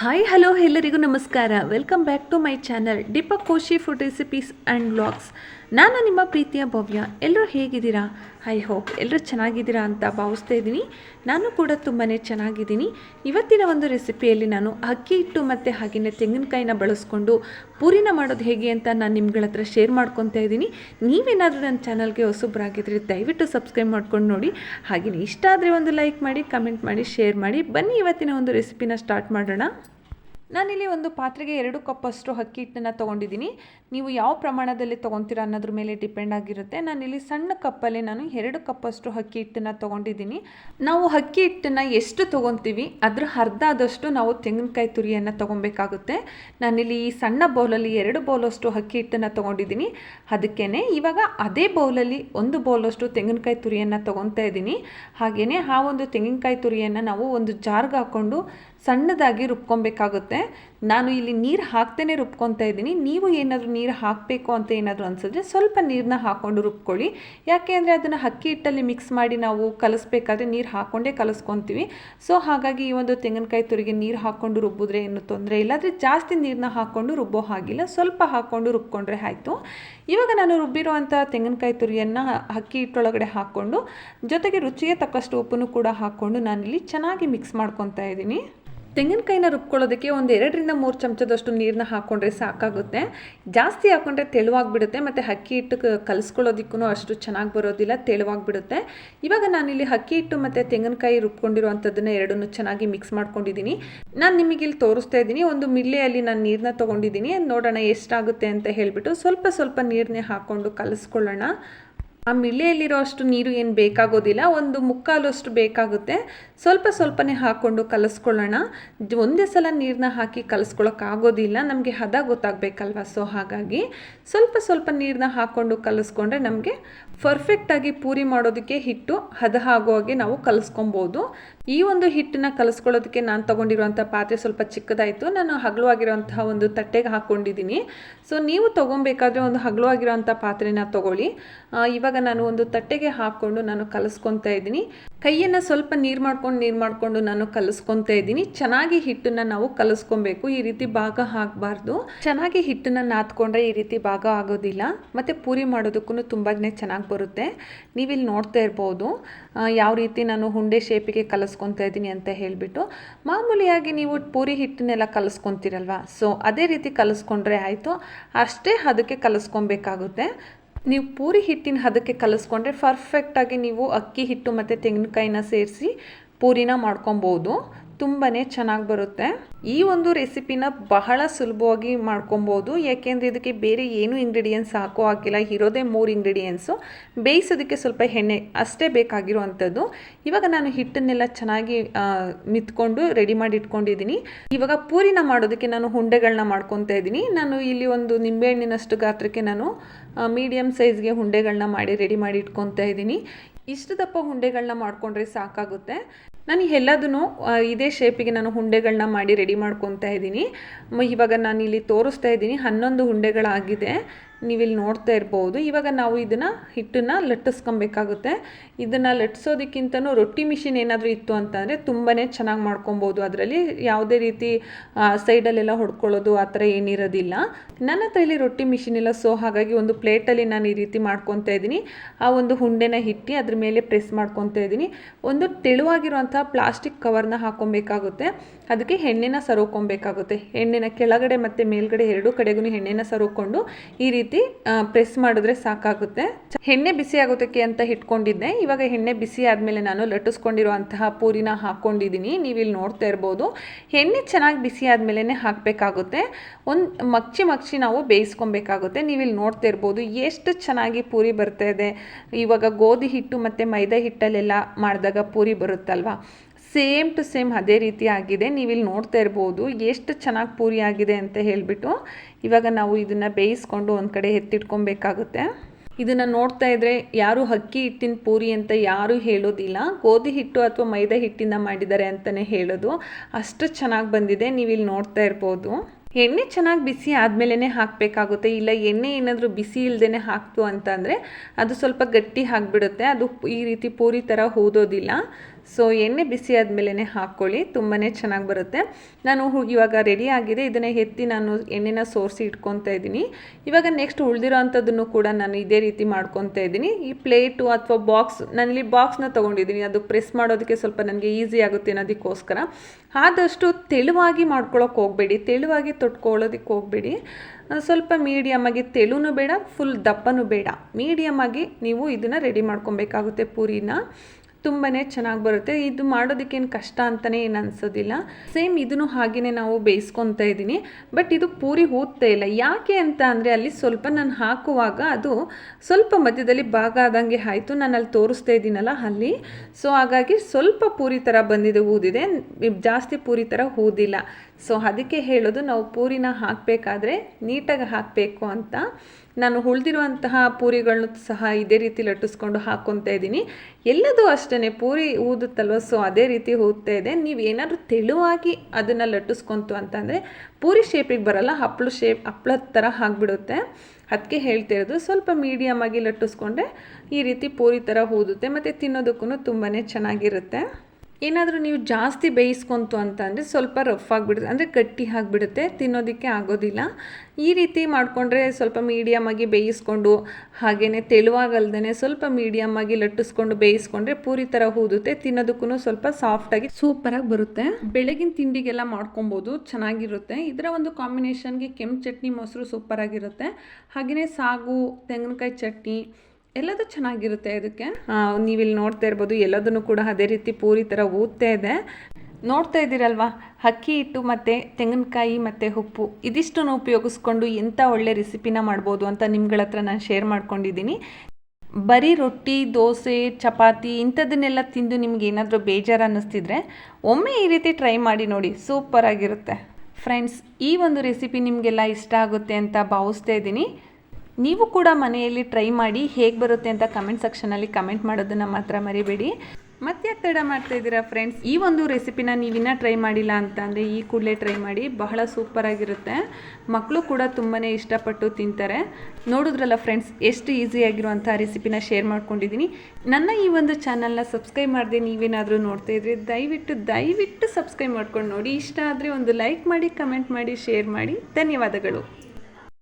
Hi hello ಎಲ್ಲರಿಗೂ ನಮಸ್ಕಾರ. Welcome back to my channel Deepak Koshi food recipes and vlogs ನಾನು ನಿಮ್ಮ ಪ್ರೀತಿಯ ಭವ್ಯ, ಎಲ್ಲರೂ ಹೇಗಿದ್ದೀರಾ? ಐ ಹೋಪ್ ಎಲ್ಲರೂ ಚೆನ್ನಾಗಿದ್ದೀರಾ ಅಂತ ಭಾವಿಸ್ತಾ ಇದ್ದೀನಿ. ನಾನು ಕೂಡ ತುಂಬಾ ಚೆನ್ನಾಗಿದ್ದೀನಿ. ಇವತ್ತಿನ ಒಂದು ರೆಸಿಪಿಯಲ್ಲಿ ನಾನು ಅಕ್ಕಿ ಹಿಟ್ಟು ಮತ್ತು ಹಾಗೆಯೇ ತೆಂಗಿನಕಾಯಿನ ಬಳಸ್ಕೊಂಡು ಪೂರಿನ ಮಾಡೋದು ಹೇಗೆ ಅಂತ ನಾನು ನಿಮ್ಗಳ ಹತ್ರ ಶೇರ್ ಮಾಡ್ಕೊತಾ ಇದ್ದೀನಿ. ನೀವೇನಾದರೂ ನನ್ನ ಚಾನಲ್ಗೆ ಹೊಸೊಬ್ಬರಾಗಿದ್ದರೆ ದಯವಿಟ್ಟು ಸಬ್ಸ್ಕ್ರೈಬ್ ಮಾಡ್ಕೊಂಡು ನೋಡಿ. ಹಾಗೆಯೇ ಇಷ್ಟ ಆದರೆ ಒಂದು ಲೈಕ್ ಮಾಡಿ ಕಮೆಂಟ್ ಮಾಡಿ ಶೇರ್ ಮಾಡಿ. ಬನ್ನಿ ಇವತ್ತಿನ ಒಂದು ರೆಸಿಪಿನ ಸ್ಟಾರ್ಟ್ ಮಾಡೋಣ. ನಾನಿಲ್ಲಿ ಒಂದು ಪಾತ್ರೆಗೆ ಎರಡು ಕಪ್ಪಷ್ಟು ಅಕ್ಕಿ ಹಿಟ್ಟನ್ನು ತೊಗೊಂಡಿದ್ದೀನಿ. ನೀವು ಯಾವ ಪ್ರಮಾಣದಲ್ಲಿ ತೊಗೊತೀರಾ ಅನ್ನೋದ್ರ ಮೇಲೆ ಡಿಪೆಂಡ್ ಆಗಿರುತ್ತೆ. ನಾನಿಲ್ಲಿ ಸಣ್ಣ ಕಪ್ಪಲ್ಲಿ ನಾನು ಎರಡು ಕಪ್ಪಷ್ಟು ಅಕ್ಕಿ ಹಿಟ್ಟನ್ನು ತೊಗೊಂಡಿದ್ದೀನಿ. ನಾವು ಅಕ್ಕಿ ಹಿಟ್ಟನ್ನು ಎಷ್ಟು ತೊಗೊತೀವಿ, ಅದ್ರ ಅರ್ಧ ಆದಷ್ಟು ನಾವು ತೆಂಗಿನಕಾಯಿ ತುರಿಯನ್ನು ತೊಗೊಬೇಕಾಗುತ್ತೆ. ನಾನಿಲ್ಲಿ ಈ ಸಣ್ಣ ಬೌಲಲ್ಲಿ ಎರಡು ಬೌಲಷ್ಟು ಅಕ್ಕಿ ಹಿಟ್ಟನ್ನು ತೊಗೊಂಡಿದ್ದೀನಿ. ಅದಕ್ಕೇ ಇವಾಗ ಅದೇ ಬೌಲಲ್ಲಿ ಒಂದು ಬೌಲಷ್ಟು ತೆಂಗಿನಕಾಯಿ ತುರಿಯನ್ನು ತೊಗೊತಾ ಇದ್ದೀನಿ. ಹಾಗೆಯೇ ಆ ಒಂದು ತೆಂಗಿನಕಾಯಿ ತುರಿಯನ್ನು ನಾವು ಒಂದು ಜಾರ್ಗೆ ಹಾಕ್ಕೊಂಡು ಸಣ್ಣದಾಗಿ ರುಬ್ಕೊಬೇಕಾಗುತ್ತೆ. ನಾನು ಇಲ್ಲಿ ನೀರು ಹಾಕ್ತೇನೆ ರುಬ್ಕೊತಾ ಇದ್ದೀನಿ. ನೀವು ಏನಾದರೂ ನೀರು ಹಾಕಬೇಕು ಅಂತ ಏನಾದರೂ ಅನಿಸಿದ್ರೆ ಸ್ವಲ್ಪ ನೀರನ್ನ ಹಾಕ್ಕೊಂಡು ರುಬ್ಕೊಳ್ಳಿ. ಯಾಕೆ ಅಂದರೆ ಅದನ್ನು ಅಕ್ಕಿ ಹಿಟ್ಟಲ್ಲಿ ಮಿಕ್ಸ್ ಮಾಡಿ ನಾವು ಕಲಿಸ್ಬೇಕಾದ್ರೆ ನೀರು ಹಾಕ್ಕೊಂಡೇ ಕಲಿಸ್ಕೊತೀವಿ. ಸೊ ಹಾಗಾಗಿ ಈ ಒಂದು ತೆಂಗಿನಕಾಯಿ ತುರಿಗೆ ನೀರು ಹಾಕ್ಕೊಂಡು ರುಬ್ಬಿದ್ರೆ ಏನು ತೊಂದರೆ ಇಲ್ಲ. ಆದರೆ ಜಾಸ್ತಿ ನೀರನ್ನ ಹಾಕ್ಕೊಂಡು ರುಬ್ಬೋ ಹಾಗಿಲ್ಲ. ಸ್ವಲ್ಪ ಹಾಕ್ಕೊಂಡು ರುಬ್ಕೊಂಡ್ರೆ ಆಯಿತು. ಇವಾಗ ನಾನು ರುಬ್ಬಿರುವಂಥ ತೆಂಗಿನಕಾಯಿ ತುರಿಯನ್ನು ಅಕ್ಕಿ ಹಿಟ್ಟೊಳಗಡೆ ಹಾಕ್ಕೊಂಡು ಜೊತೆಗೆ ರುಚಿಗೆ ತಕ್ಕಷ್ಟು ಉಪ್ಪನ್ನು ಕೂಡ ಹಾಕ್ಕೊಂಡು ನಾನಿಲ್ಲಿ ಚೆನ್ನಾಗಿ ಮಿಕ್ಸ್ ಮಾಡ್ಕೊತಾ ಇದ್ದೀನಿ. ತೆಂಗಿನಕಾಯಿನ ರುಬ್ಕೊಳ್ಳೋದಕ್ಕೆ ಒಂದು ಎರಡರಿಂದ ಮೂರು ಚಮಚದಷ್ಟು ನೀರನ್ನ ಹಾಕ್ಕೊಂಡ್ರೆ ಸಾಕಾಗುತ್ತೆ. ಜಾಸ್ತಿ ಹಾಕ್ಕೊಂಡ್ರೆ ತೆಳುವಾಗಿಬಿಡುತ್ತೆ, ಮತ್ತು ಅಕ್ಕಿ ಹಿಟ್ಟು ಕಲಿಸ್ಕೊಳ್ಳೋದಕ್ಕೂ ಅಷ್ಟು ಚೆನ್ನಾಗಿ ಬರೋದಿಲ್ಲ, ತೆಳುವಾಗಿಬಿಡುತ್ತೆ. ಇವಾಗ ನಾನಿಲ್ಲಿ ಅಕ್ಕಿ ಹಿಟ್ಟು ಮತ್ತು ತೆಂಗಿನಕಾಯಿ ರುಬ್ಕೊಂಡಿರುವಂಥದ್ದನ್ನು ಎರಡನ್ನೂ ಚೆನ್ನಾಗಿ ಮಿಕ್ಸ್ ಮಾಡ್ಕೊಂಡಿದ್ದೀನಿ. ನಾನು ನಿಮಗೆ ಇಲ್ಲಿ ತೋರಿಸ್ತಾ ಇದ್ದೀನಿ, ಒಂದು ಮಿಲ್ಲೆಯಲ್ಲಿ ನಾನು ನೀರನ್ನ ತೊಗೊಂಡಿದ್ದೀನಿ. ನೋಡೋಣ ಎಷ್ಟಾಗುತ್ತೆ ಅಂತ ಹೇಳಿಬಿಟ್ಟು ಸ್ವಲ್ಪ ಸ್ವಲ್ಪ ನೀರನ್ನೇ ಹಾಕ್ಕೊಂಡು ಕಲಿಸ್ಕೊಳ್ಳೋಣ. ಆ ಮಿಳ್ಳೆಯಲ್ಲಿರೋ ಅಷ್ಟು ನೀರು ಏನು ಬೇಕಾಗೋದಿಲ್ಲ, ಒಂದು ಮುಕ್ಕಾಲು ಅಷ್ಟು ಬೇಕಾಗುತ್ತೆ. ಸ್ವಲ್ಪ ಸ್ವಲ್ಪನೇ ಹಾಕ್ಕೊಂಡು ಕಲಸ್ಕೊಳ್ಳೋಣ. ಒಂದೇ ಸಲ ನೀರನ್ನ ಹಾಕಿ ಕಲಿಸ್ಕೊಳ್ಳೋಕ್ಕಾಗೋದಿಲ್ಲ ನಮಗೆ ಹದ ಗೊತ್ತಾಗಬೇಕಲ್ವ? ಸೊ ಹಾಗಾಗಿ ಸ್ವಲ್ಪ ಸ್ವಲ್ಪ ನೀರನ್ನ ಹಾಕ್ಕೊಂಡು ಕಲಸ್ಕೊಂಡ್ರೆ ನಮಗೆ ಪರ್ಫೆಕ್ಟಾಗಿ ಪೂರಿ ಮಾಡೋದಕ್ಕೆ ಹಿಟ್ಟು ಹದ ಆಗೋ ಹಾಗೆ ನಾವು ಕಲಿಸ್ಕೊಬೋದು. ಈ ಒಂದು ಹಿಟ್ಟನ್ನ ಕಲಿಸ್ಕೊಳ್ಳೋದಕ್ಕೆ ನಾನು ತೊಗೊಂಡಿರುವಂಥ ಪಾತ್ರೆ ಸ್ವಲ್ಪ ಚಿಕ್ಕದಾಯಿತು. ನಾನು ಹಗಲವಾಗಿರೋಂತಹ ಒಂದು ತಟ್ಟೆಗೆ ಹಾಕ್ಕೊಂಡಿದ್ದೀನಿ ಸೊ ನೀವು ತೊಗೊಬೇಕಾದ್ರೆ ಒಂದು ಹಗಲವಾಗಿರೋಂಥ ಪಾತ್ರೆನ ತೊಗೊಳ್ಳಿ. ಇವಾಗ ನಾನು ಒಂದು ತಟ್ಟೆಗೆ ಹಾಕ್ಕೊಂಡು ನಾನು ಕಲಿಸ್ಕೊತಾ ಇದ್ದೀನಿ. ಕೈಯನ್ನು ಸ್ವಲ್ಪ ನೀರು ಮಾಡ್ಕೊಂಡು ನೀರು ಮಾಡಿಕೊಂಡು ನಾನು ಕಲಿಸ್ಕೊತಾ ಇದ್ದೀನಿ. ಚೆನ್ನಾಗಿ ಹಿಟ್ಟನ್ನು ನಾವು ಕಲಿಸ್ಕೊಬೇಕು. ಈ ರೀತಿ ಭಾಗ ಹಾಕಬಾರ್ದು ಚೆನ್ನಾಗಿ ಹಿಟ್ಟನ್ನು ನಾದ್ಕೊಂಡ್ರೆ ಈ ರೀತಿ ಭಾಗ ಆಗೋದಿಲ್ಲ. ಮತ್ತು ಪೂರಿ ಮಾಡೋದಕ್ಕೂ ತುಂಬಾ ಚೆನ್ನಾಗಿ ಬರುತ್ತೆ. ನೀವಿಲ್ಲಿ ನೋಡ್ತಾ ಇರ್ಬೋದು. ಯಾವ ರೀತಿ ನಾನು ಹುಂಡೆ ಶೇಪಿಗೆ ಕಲಿಸ್ಕೊತಾ ಇದ್ದೀನಿ ಅಂತ ಹೇಳಿಬಿಟ್ಟು. ಮಾಮೂಲಿಯಾಗಿ ನೀವು ಪೂರಿ ಹಿಟ್ಟನ್ನೆಲ್ಲ ಕಲಿಸ್ಕೊತೀರಲ್ವ? ಸೊ ಅದೇ ರೀತಿ ಕಲಿಸ್ಕೊಂಡ್ರೆ ಆಯಿತು. ಅಷ್ಟೇ ಅದಕ್ಕೆ ಕಲಿಸ್ಕೊಬೇಕಾಗುತ್ತೆ. ನೀವು ಪೂರಿ ಹಿಟ್ಟಿನ ಹದಕ್ಕೆ ಕಲಿಸ್ಕೊಂಡ್ರೆ ಪರ್ಫೆಕ್ಟಾಗಿ ನೀವು ಅಕ್ಕಿ ಹಿಟ್ಟು ಮತ್ತು ತೆಂಗಿನಕಾಯಿನ ಸೇರಿಸಿ ಪೂರಿನ ಮಾಡ್ಕೊಬೋದು. ತುಂಬಾ ಚೆನ್ನಾಗಿ ಬರುತ್ತೆ. ಈ ಒಂದು ರೆಸಿಪಿನ ಬಹಳ ಸುಲಭವಾಗಿ ಮಾಡ್ಕೊಬೋದು. ಯಾಕೆಂದರೆ ಇದಕ್ಕೆ ಬೇರೆ ಏನು ಇಂಗ್ರೀಡಿಯೆಂಟ್ಸ್ ಹಾಕೋ ಹಾಕಿಲ್ಲ. ಇರೋದೇ ಮೂರು ಇಂಗ್ರೀಡಿಯೆಂಟ್ಸು ಬೇಯಿಸೋದಕ್ಕೆ ಸ್ವಲ್ಪ ಎಣ್ಣೆ ಅಷ್ಟೇ ಬೇಕಾಗಿರುವಂಥದ್ದು. ಇವಾಗ ನಾನು ಹಿಟ್ಟನ್ನೆಲ್ಲ ಚೆನ್ನಾಗಿ ಮಿತ್ಕೊಂಡು ರೆಡಿ ಮಾಡಿ ಇಟ್ಕೊಂಡಿದ್ದೀನಿ ಇವಾಗ ಪೂರಿನ ಮಾಡೋದಕ್ಕೆ ನಾನು ಹುಂಡೆಗಳನ್ನ ಮಾಡ್ಕೊತಾ ಇದ್ದೀನಿ. ನಾನು ಇಲ್ಲಿ ಒಂದು ನಿಂಬೆಹಣ್ಣಿನಷ್ಟು ಗಾತ್ರಕ್ಕೆ ನಾನು ಮೀಡಿಯಮ್ ಸೈಜ್ಗೆ ಹುಂಡೆಗಳನ್ನ ಮಾಡಿ ರೆಡಿ ಮಾಡಿ ಇಟ್ಕೊತಾ ಇದ್ದೀನಿ. ಇಷ್ಟು ದಪ್ಪ ಹುಂಡೆಗಳನ್ನ ಮಾಡಿಕೊಂಡ್ರೆ ಸಾಕಾಗುತ್ತೆ. ನಾನು ಎಲ್ಲದನ್ನು ಇದೇ ಶೇಪಿಗೆ ನಾನು ಹುಂಡೆಗಳನ್ನ ಮಾಡಿ ರೆಡಿ ಮಾಡ್ಕೊತಾ ಇದ್ದೀನಿ. ಇವಾಗ ನಾನು ಇಲ್ಲಿ ತೋರಿಸ್ತಾ ಇದ್ದೀನಿ, ಹನ್ನೊಂದು ಹುಂಡೆಗಳಾಗಿದೆ. ನೀವಿಲ್ಲಿ ನೋಡ್ತಾ ಇರ್ಬೋದು. ಇವಾಗ ನಾವು ಇದನ್ನು ಹಿಟ್ಟನ್ನು ಲಟ್ಟಿಸ್ಕೊಬೇಕಾಗುತ್ತೆ. ಇದನ್ನು ಲಟ್ಟಿಸೋದಕ್ಕಿಂತನೂ ರೊಟ್ಟಿ ಮಿಷಿನ್ ಏನಾದರೂ ಇತ್ತು ಅಂತಂದರೆ ತುಂಬಾ ಚೆನ್ನಾಗಿ ಮಾಡ್ಕೊಬೋದು. ಅದರಲ್ಲಿ ಯಾವುದೇ ರೀತಿ ಸೈಡಲ್ಲೆಲ್ಲ ಹೊಡ್ಕೊಳ್ಳೋದು ಆ ಥರ ಏನಿರೋದಿಲ್ಲ. ನನ್ನ ಹತ್ರ ಇಲ್ಲಿ ರೊಟ್ಟಿ ಮಿಷಿನ್ ಇಲ್ಲ. ಸೊ, ಹಾಗಾಗಿ ಒಂದು ಪ್ಲೇಟಲ್ಲಿ ನಾನು ಈ ರೀತಿ ಮಾಡ್ಕೊತಾ ಇದ್ದೀನಿ. ಆ ಒಂದು ಹುಂಡೆನ ಹಿಟ್ಟಿ ಅದ್ರ ಮೇಲೆ ಪ್ರೆಸ್ ಮಾಡ್ಕೊತಾ ಇದ್ದೀನಿ. ಒಂದು ತೆಳುವಾಗಿರುವಂಥ ಪ್ಲಾಸ್ಟಿಕ್ ಕವರ್ನ ಹಾಕೊಬೇಕಾಗುತ್ತೆ. ಅದಕ್ಕೆ ಎಣ್ಣೆನ ಸರೋಕೊಬೇಕಾಗುತ್ತೆ. ಎಣ್ಣೆನ ಕೆಳಗಡೆ ಮತ್ತು ಮೇಲ್ಗಡೆ ಎರಡು ಕಡೆಗೂ ಎಣ್ಣೆನ ಸರೋಕೊಂಡು ಈ ರೀತಿ ಪ್ರೆಸ್ ಮಾಡಿದ್ರೆ ಸಾಕಾಗುತ್ತೆ. ಎಣ್ಣೆ ಬಿಸಿ ಆಗೋದಕ್ಕೆ ಅಂತ ಇಟ್ಕೊಂಡಿದ್ದೆ ಇವಾಗ ಎಣ್ಣೆ ಬಿಸಿ ಆದಮೇಲೆ ನಾನು ಲಟ್ಟಿಸ್ಕೊಂಡಿರುವಂತಹ ಪೂರಿನ ಹಾಕ್ಕೊಂಡಿದ್ದೀನಿ ನೀವು ಇಲ್ಲಿ ನೋಡ್ತಾ ಇರ್ಬೋದು. ಎಣ್ಣೆ ಚೆನ್ನಾಗಿ ಬಿಸಿ ಆದಮೇಲೆ ಹಾಕಬೇಕಾಗುತ್ತೆ. ಒಂದು ಮಗ್ಚಿ ಮಗ್ಚಿ ನಾವು ಬೇಯಿಸ್ಕೊಬೇಕಾಗುತ್ತೆ. ನೀವು ಇಲ್ಲಿ ನೋಡ್ತಾ ಇರ್ಬೋದು ಎಷ್ಟು ಚೆನ್ನಾಗಿ ಪೂರಿ ಬರ್ತಾ ಇದೆ. ಇವಾಗ ಗೋಧಿ ಹಿಟ್ಟು ಮತ್ತು ಮೈದಾ ಹಿಟ್ಟಲ್ಲೆಲ್ಲ ಮಾಡಿದಾಗ ಪೂರಿ ಬರುತ್ತಲ್ವ? ಸೇಮ್ ಟು ಸೇಮ್ ಅದೇ ರೀತಿ ಆಗಿದೆ. ನೀವಿಲ್ಲಿ ನೋಡ್ತಾ ಇರ್ಬೋದು ಎಷ್ಟು ಚೆನ್ನಾಗಿ ಪೂರಿ ಆಗಿದೆ ಅಂತ ಹೇಳಿಬಿಟ್ಟು ಇವಾಗ ನಾವು ಇದನ್ನು ಬೇಯಿಸ್ಕೊಂಡು ಒಂದು ಕಡೆ ಎತ್ತಿಟ್ಕೊಬೇಕಾಗುತ್ತೆ. ಇದನ್ನು ನೋಡ್ತಾ ಇದ್ದರೆ ಯಾರು ಅಕ್ಕಿ ಹಿಟ್ಟಿನ ಪೂರಿ ಅಂತ ಯಾರೂ ಹೇಳೋದಿಲ್ಲ. ಗೋಧಿ ಹಿಟ್ಟು ಅಥವಾ ಮೈದಾ ಹಿಟ್ಟಿಂದ ಮಾಡಿದ್ದಾರೆ ಅಂತಲೇ ಹೇಳೋದು. ಅಷ್ಟು ಚೆನ್ನಾಗಿ ಬಂದಿದೆ. ನೀವು ಇಲ್ಲಿ ನೋಡ್ತಾ ಇರ್ಬೋದು. ಎಣ್ಣೆ ಚೆನ್ನಾಗಿ ಬಿಸಿ ಆದಮೇಲೆ ಹಾಕಬೇಕಾಗುತ್ತೆ. ಇಲ್ಲ ಎಣ್ಣೆ ಏನಾದರೂ ಬಿಸಿ ಇಲ್ಲದೇ ಹಾಕ್ತು ಅಂತಂದರೆ ಅದು ಸ್ವಲ್ಪ ಗಟ್ಟಿ ಆಗಿಬಿಡುತ್ತೆ. ಅದು ಈ ರೀತಿ ಪೂರಿ ಥರ ಊದೋದಿಲ್ಲ ಸೊ ಎಣ್ಣೆ ಬಿಸಿ ಆದಮೇಲೆ ಹಾಕ್ಕೊಳ್ಳಿ ತುಂಬಾ ಚೆನ್ನಾಗಿ ಬರುತ್ತೆ. ನಾನು ಇವಾಗ ರೆಡಿ ಆಗಿದೆ. ಇದನ್ನು ಎತ್ತಿ ನಾನು ಎಣ್ಣೆನ ಸೋರಿಸಿ ಇಟ್ಕೊತಾ ಇದ್ದೀನಿ. ಇವಾಗ ನೆಕ್ಸ್ಟ್ ಉಳಿದಿರೋ ಅಂಥದ್ದನ್ನು ಕೂಡ ನಾನು ಇದೇ ರೀತಿ ಮಾಡ್ಕೊತಾ ಇದ್ದೀನಿ. ಈ ಪ್ಲೇಟು ಅಥವಾ ಬಾಕ್ಸ್ ನಾನಿಲ್ಲಿ ಬಾಕ್ಸ್ನ ತೊಗೊಂಡಿದ್ದೀನಿ. ಅದು ಪ್ರೆಸ್ ಮಾಡೋದಕ್ಕೆ ಸ್ವಲ್ಪ ನನಗೆ ಈಸಿ ಆಗುತ್ತೆ ಅನ್ನೋದಕ್ಕೋಸ್ಕರ. ಆದಷ್ಟು ತೆಳುವಾಗಿ ಮಾಡ್ಕೊಳ್ಳೋಕೆ ಹೋಗಬೇಡಿ. ತೆಳುವಾಗಿ ತೊಟ್ಕೊಳ್ಳೋದಕ್ಕೆ ಹೋಗಬೇಡಿ. ಸ್ವಲ್ಪ ಮೀಡಿಯಮಾಗಿ ತೆಳುನೂ ಬೇಡ ಫುಲ್ ದಪ್ಪನೂ ಬೇಡ. ಮೀಡಿಯಮಾಗಿ ನೀವು ಇದನ್ನು ರೆಡಿ ಮಾಡ್ಕೊಬೇಕಾಗುತ್ತೆ ಪೂರಿನ. ತುಂಬಾ ಚೆನ್ನಾಗಿ ಬರುತ್ತೆ. ಇದು ಮಾಡೋದಕ್ಕೇನು ಕಷ್ಟ ಅಂತಲೇ ಏನು ಅನಿಸೋದಿಲ್ಲ. ಸೇಮ್ ಇದನ್ನು ಹಾಗೆಯೇ ನಾವು ಬೇಯಿಸ್ಕೊತಾ ಇದ್ದೀನಿ. ಬಟ್ ಇದು ಪೂರಿ ಊದ್ತಾ ಇಲ್ಲ. ಯಾಕೆ ಅಂತ ಅಂದರೆ ಅಲ್ಲಿ ಸ್ವಲ್ಪ ನಾನು ಹಾಕುವಾಗ ಅದು ಸ್ವಲ್ಪ ಮಧ್ಯದಲ್ಲಿ ಭಾಗ ಆದಂಗೆ ಆಯಿತು. ನಾನು ಅಲ್ಲಿ ತೋರಿಸ್ತಾ ಇದ್ದೀನಲ್ಲ ಅಲ್ಲಿ. ಸೊ ಹಾಗಾಗಿ ಸ್ವಲ್ಪ ಪೂರಿ ಥರ ಬಂದಿದೆ, ಊದಿದೆ. ಜಾಸ್ತಿ ಪೂರಿ ಥರ ಊದಿಲ್ಲ ಸೊ ಅದಕ್ಕೆ ಹೇಳೋದು ನಾವು ಪೂರಿನ ಹಾಕಬೇಕಾದ್ರೆ ನೀಟಾಗಿ ಹಾಕಬೇಕು ಅಂತ. ನಾನು ಉಳಿದಿರುವಂತಹ ಪೂರಿಗಳನ್ನು ಸಹ ಇದೇ ರೀತಿ ಲಟ್ಟಿಸ್ಕೊಂಡು ಹಾಕ್ಕೊತಾ ಇದ್ದೀನಿ. ಎಲ್ಲದೂ ಅಷ್ಟೇ ಪೂರಿ ಊದುತ್ತಲ್ವ? ಸೊ ಅದೇ ರೀತಿ ಊದ್ತಾ ಇದೆ. ನೀವು ಏನಾದರೂ ತೆಳುವಾಗಿ ಅದನ್ನು ಲಟ್ಟಿಸ್ಕೊಂತು ಅಂತಂದರೆ ಪೂರಿ ಶೇಪಿಗೆ ಬರಲ್ಲ ಹಪ್ಪಳು ಶೇಪ್ ಹಪ್ಳದ ಥರ ಆಗಿಬಿಡುತ್ತೆ. ಅದಕ್ಕೆ ಹೇಳ್ತಾ ಇರೋದು, ಸ್ವಲ್ಪ ಮೀಡಿಯಮ್ ಆಗಿ ಲಟ್ಟಿಸ್ಕೊಂಡ್ರೆ ಈ ರೀತಿ ಪೂರಿ ಥರ ಊದುತ್ತೆ, ಮತ್ತು ತಿನ್ನೋದಕ್ಕೂ ತುಂಬಾ ಚೆನ್ನಾಗಿರುತ್ತೆ. ಏನಾದರೂ ನೀವು ಜಾಸ್ತಿ ಬೇಯಿಸ್ಕೊಂತು ಅಂತ ಅಂದರೆ ಸ್ವಲ್ಪ ರಫ್ ಆಗಿಬಿಡುತ್ತೆ. ಅಂದರೆ ಗಟ್ಟಿ ಆಗಿಬಿಡುತ್ತೆ, ತಿನ್ನೋದಕ್ಕೆ ಆಗೋದಿಲ್ಲ. ಈ ರೀತಿ ಮಾಡಿಕೊಂಡ್ರೆ ಸ್ವಲ್ಪ ಮೀಡಿಯಮಾಗಿ ಬೇಯಿಸ್ಕೊಂಡು ಹಾಗೆಯೇ ತೆಳುವಾಗಲ್ದೇ ಸ್ವಲ್ಪ ಮೀಡಿಯಮಾಗಿ ಲಟ್ಟಿಸ್ಕೊಂಡು ಬೇಯಿಸ್ಕೊಂಡ್ರೆ ಪೂರಿ ಥರ ಹೂದುತ್ತೆ. ತಿನ್ನೋದಕ್ಕೂ ಸ್ವಲ್ಪ ಸಾಫ್ಟಾಗಿ ಸೂಪರಾಗಿ ಬರುತ್ತೆ. ಬೆಳಗಿನ ತಿಂಡಿಗೆಲ್ಲ ಮಾಡ್ಕೊಬೋದು, ಚೆನ್ನಾಗಿರುತ್ತೆ. ಇದರ ಒಂದು ಕಾಂಬಿನೇಷನ್ಗೆ ಕೆಂಪು ಚಟ್ನಿ ಮೊಸರು ಸೂಪರಾಗಿರುತ್ತೆ ಹಾಗೆಯೇ ಸಾಗು, ತೆಂಗಿನಕಾಯಿ ಚಟ್ನಿ ಎಲ್ಲದೂ ಚೆನ್ನಾಗಿರುತ್ತೆ ಅದಕ್ಕೆ ನೀವಿಲ್ಲಿ ನೋಡ್ತಾ ಇರ್ಬೋದು, ಎಲ್ಲದನ್ನು ಕೂಡ ಅದೇ ರೀತಿ ಪೂರಿ ಥರ ಊದ್ತಾ ಇದೆ. ನೋಡ್ತಾ ಇದ್ದೀರಲ್ವಾ? ಅಕ್ಕಿ ಹಿಟ್ಟು ಮತ್ತು ತೆಂಗಿನಕಾಯಿ ಮತ್ತು ಉಪ್ಪು, ಇದಿಷ್ಟನ್ನು ಉಪಯೋಗಿಸ್ಕೊಂಡು ಎಂಥ ಒಳ್ಳೆ ರೆಸಿಪಿನ ಮಾಡ್ಬೋದು ಅಂತ ನಿಮ್ಗಳ ಹತ್ರ ನಾನು ಶೇರ್ ಮಾಡ್ಕೊಂಡಿದ್ದೀನಿ. ಬರೀ ರೊಟ್ಟಿ, ದೋಸೆ, ಚಪಾತಿ ಇಂಥದ್ದನ್ನೆಲ್ಲ ತಿಂದು ನಿಮ್ಗೆ ಏನಾದರೂ ಬೇಜಾರು ಅನ್ನಿಸ್ತಿದ್ರೆ ಒಮ್ಮೆ ಈ ರೀತಿ ಟ್ರೈ ಮಾಡಿ ನೋಡಿ, ಸೂಪರಾಗಿರುತ್ತೆ. ಫ್ರೆಂಡ್ಸ್, ಈ ಒಂದು ರೆಸಿಪಿ ನಿಮಗೆಲ್ಲ ಇಷ್ಟ ಆಗುತ್ತೆ ಅಂತ ಭಾವಿಸ್ತಾ ಇದ್ದೀನಿ. ನೀವು ಕೂಡ ಮನೆಯಲ್ಲಿ ಟ್ರೈ ಮಾಡಿ ಹೇಗೆ ಬರುತ್ತೆ ಅಂತ ಕಮೆಂಟ್ ಸೆಕ್ಷನಲ್ಲಿ ಕಮೆಂಟ್ ಮಾಡೋದನ್ನು ಮಾತ್ರ ಮರಿಬೇಡಿ. ಮತ್ತೆ ತಡ ಮಾಡ್ತಾ ಇದ್ದೀರಾ ಫ್ರೆಂಡ್ಸ್ ಈ ಒಂದು ರೆಸಿಪಿನ ನೀವಿನ್ನ ಟ್ರೈ ಮಾಡಿಲ್ಲ ಅಂತ ಅಂದರೆ ಈ ಕೂಡಲೇ ಟ್ರೈ ಮಾಡಿ, ಬಹಳ ಸೂಪರಾಗಿರುತ್ತೆ ಮಕ್ಕಳು ಕೂಡ ತುಂಬಾ ಇಷ್ಟಪಟ್ಟು ತಿಂತಾರೆ. ನೋಡಿದ್ರಲ್ಲ ಫ್ರೆಂಡ್ಸ್ ಎಷ್ಟು ಈಸಿಯಾಗಿರುವಂಥ ರೆಸಿಪಿನ ಶೇರ್ ಮಾಡ್ಕೊಂಡಿದ್ದೀನಿ. ನನ್ನ ಈ ಒಂದು ಚಾನಲ್ನ ಸಬ್ಸ್ಕ್ರೈಬ್ ಮಾಡಿದೆ ನೀವೇನಾದರೂ ನೋಡ್ತಾ ಇದ್ರೆ ದಯವಿಟ್ಟು ದಯವಿಟ್ಟು ಸಬ್ಸ್ಕ್ರೈಬ್ ಮಾಡ್ಕೊಂಡು ನೋಡಿ. ಇಷ್ಟ ಆದರೆ ಒಂದು ಲೈಕ್ ಮಾಡಿ ಕಮೆಂಟ್ ಮಾಡಿ ಶೇರ್ ಮಾಡಿ. ಧನ್ಯವಾದಗಳು.